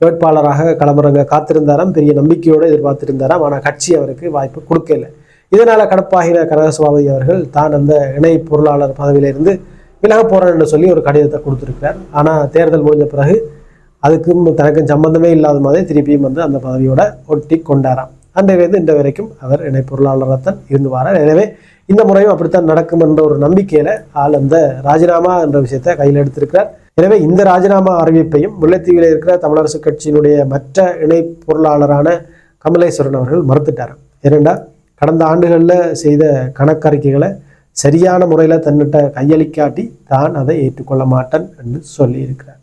வேட்பாளராக களமிறங்க காத்திருந்தாராம். பெரிய நம்பிக்கையோடு எதிர்பார்த்திருந்தாராம். ஆனால் கட்சி அவருக்கு வாய்ப்பு கொடுக்கல. இதனால் கடப்பாகிற கனகசுவாமி அவர்கள் தான் அந்த இணை பொருளாளர் பதவியிலிருந்து விலக போறேன் என்று சொல்லி ஒரு கடிதத்தை கொடுத்துருக்கிறார். ஆனால் தேர்தல் முடிஞ்ச பிறகு அதுக்கும் தனக்கும் சம்பந்தமே இல்லாத மாதிரி திருப்பியும் வந்து அந்த பதவியோட ஒட்டி கொண்டாராம். அன்றையிலிருந்து இந்த வரைக்கும் அவர் இணை பொருளாளராகத்தான் இருந்து வரார். எனவே இந்த முறையும் அப்படித்தான் நடக்கும் என்ற ஒரு நம்பிக்கையில ஆள் அந்த ராஜினாமா என்ற விஷயத்தை கையில் எடுத்திருக்கிறார். எனவே இந்த ராஜினாமா அறிவிப்பையும் முல்லைத்தீவில் இருக்கிற தமிழரசு கட்சியினுடைய மற்ற இணை பொருளாளரான கமலேஸ்வரன் அவர்கள் மறுத்துட்டார். ஏனெண்டா கடந்த ஆண்டுகளில் செய்த கணக்கறிக்கைகளை சரியான முறையில் தன்னிட்ட கையளிக்காட்டி தான் அதை ஏற்றுக்கொள்ள மாட்டேன் என்று சொல்லியிருக்கிறார்.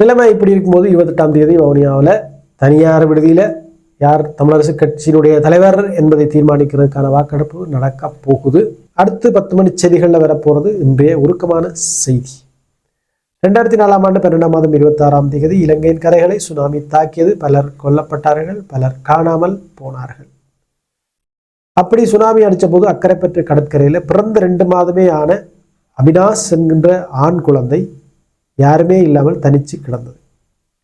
நிலைமை இப்படி இருக்கும்போது இருபத்தெட்டாம் தேதி வவுனியாவில் தனியார் விடுதியில் யார் தமிழரசு கட்சியினுடைய தலைவர் என்பதை தீர்மானிக்கிறதுக்கான வாக்கெடுப்பு நடக்க போகுது. அடுத்து பத்து மணி செய்திகளில் வரப்போகிறது இன்றைய உருக்கமான செய்தி. ரெண்டாயிரத்தி நாலாம் ஆண்டு பன்னெண்டாம் மாதம் இருபத்தாறாம் தேதி இலங்கையின் கரைகளை சுனாமி தாக்கியது. பலர் கொல்லப்பட்டார்கள் பலர் காணாமல் போனார்கள். அப்படி சுனாமி அடித்த போது அக்கரைப்பற்று கடற்கரையில் பிறந்த ரெண்டு மாதமே ஆன அவினாஷ் என்கின்ற ஆண் குழந்தை யாருமே இல்லாமல் தனிச்சு கிடந்தது.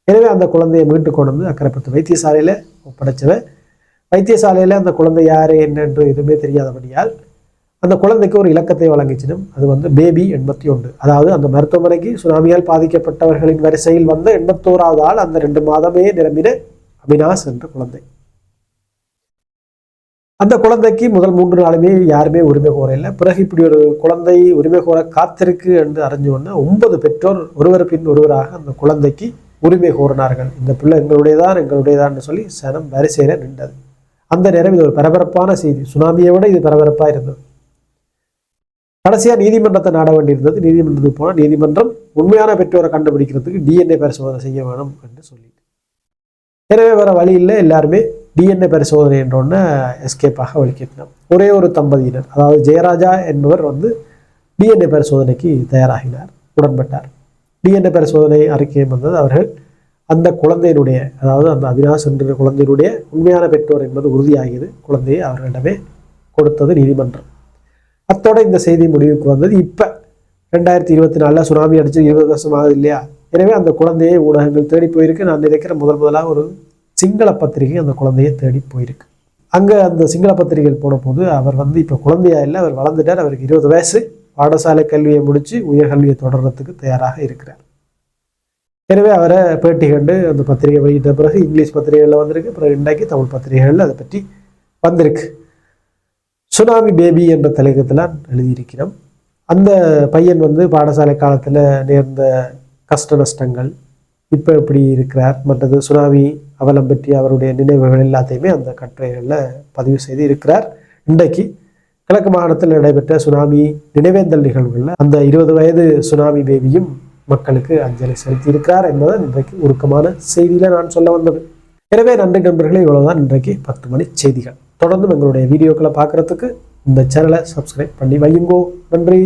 எனவே அந்த குழந்தையை மீட்டு கொண்டு வந்து அக்கரைப்பற்று வைத்தியசாலையில் ஒப்படைச்சவன் வைத்தியசாலையில் அந்த குழந்தை யார் என்னென்று எதுவுமே தெரியாதபடியால் அந்த குழந்தைக்கு ஒரு இலக்கத்தை வழங்கிச்சிடும். அது வந்து பேபி எண்பத்தி ஒன்று. அதாவது அந்த மருத்துவமனைக்கு சுனாமியால் பாதிக்கப்பட்டவர்களின் வரிசையில் வந்த எண்பத்தோராவது ஆள் அந்த ரெண்டு மாதமே நிரம்பின அவினாஷ் என்ற குழந்தை. அந்த குழந்தைக்கு முதல் மூன்று நாளுமே யாருமே உரிமை கோரல பிறகு இப்படி ஒரு குழந்தை உரிமை கோர காத்திருக்கு என்று அறிஞ்ச உடனே ஒன்பது பெற்றோர் ஒருவர் பின் ஒருவராக அந்த குழந்தைக்கு உரிமை கோரினார்கள். இந்த பிள்ளை எங்களுடையதான் எங்களுடையதான்னு சொல்லி சனம் வரிசையில நின்றது. அந்த நேரம் இது ஒரு பரபரப்பான செய்தி. சுனாமியை விட இது பரபரப்பா இருந்தது. கடைசியா நீதிமன்றத்தை நாட வேண்டியிருந்தது. நீதிமன்றத்துக்கு போனால் நீதிமன்றம் உண்மையான பெற்றோரை கண்டுபிடிக்கிறதுக்கு டிஎன்ஏ பரிசோதனை செய்ய வேணும் என்று சொல்லிட்டு. எனவே வேற வழி இல்லை. எல்லாருமே டிஎன்ஏ பரிசோதனை என்றொன்னு எஸ்கேப்பாக வலிக்கிட்டனர் ஒரே ஒரு தம்பதியினர் அதாவது ஜெயராஜா என்பவர் வந்து டிஎன்ஏ பரிசோதனைக்கு தயாராகினார் உடன்பட்டார். டிஎன்ஏ பரிசோதனை அறிக்கையும் வந்தது. அவர்கள் அந்த குழந்தையினுடைய அதாவது அந்த அவினாஷ் என்ற குழந்தையினுடைய உண்மையான பெற்றோர் என்பது உறுதியாகியது. குழந்தையை அவர்களிடமே கொடுத்தது நீதிமன்றம். அத்தோட இந்த செய்தி முடிவுக்கு வந்தது. இப்போ ரெண்டாயிரத்தி இருபத்தி நாலில் சுனாமி அடிச்சு இருபது வருஷம் ஆகுது இல்லையா? எனவே அந்த குழந்தையை ஊடகங்கள் தேடி போயிருக்கு. நான் நினைக்கிற முதல் முதலாக ஒரு சிங்கள பத்திரிகை அந்த குழந்தையை தேடி போயிருக்கு. அங்கே அந்த சிங்கள பத்திரிகைகள் போடும்போது அவர் வந்து இப்போ குழந்தையா இல்லை அவர் வளர்ந்துட்டார். அவருக்கு இருபது வயசு. பாடசாலை கல்வியை முடித்து உயர்கல்வியை தொடர்றதுக்கு தயாராக இருக்கிறார். எனவே அவரை பேட்டி கண்டு அந்த பத்திரிகை வெளியிட்ட பிறகு இங்கிலீஷ் பத்திரிகைகளில் வந்திருக்கு. பிறகு இன்றைக்கு தமிழ் பத்திரிகைகளில் அதை பற்றி வந்திருக்கு. சுனாமி பேபி என்ற தலைக்கத்தில் எழுதியிருக்கிறோம். அந்த பையன் வந்து பாடசாலை காலத்தில் நேர்ந்த கஷ்ட நஷ்டங்கள் இப்போ எப்படி இருக்கிறார் மற்றது சுனாமி அவலம் பற்றி அவருடைய நினைவுகள் எல்லாத்தையுமே அந்த கட்டுரைகளில் பதிவு செய்து இருக்கிறார். இன்றைக்கு கிழக்கு மாகாணத்தில் நடைபெற்ற சுனாமி நினைவேந்தல் நிகழ்வுகளில் அந்த இருபது வயது சுனாமி பேபியும் மக்களுக்கு அஞ்சலி செலுத்தியிருக்கிறார் என்பதை இன்றைக்கு உருக்கமான செய்தியில் நான் சொல்ல வந்தது. எனவே நன்றி நண்பர்களே இவ்வளோதான் இன்றைக்கு பத்து மணி செய்திகள். தொடர்ந்து எங்களுடைய வீடியோக்களை பார்க்கறதுக்கு இந்த சேனலை சப்ஸ்கிரைப் பண்ணி வையுங்கோ. நன்றி.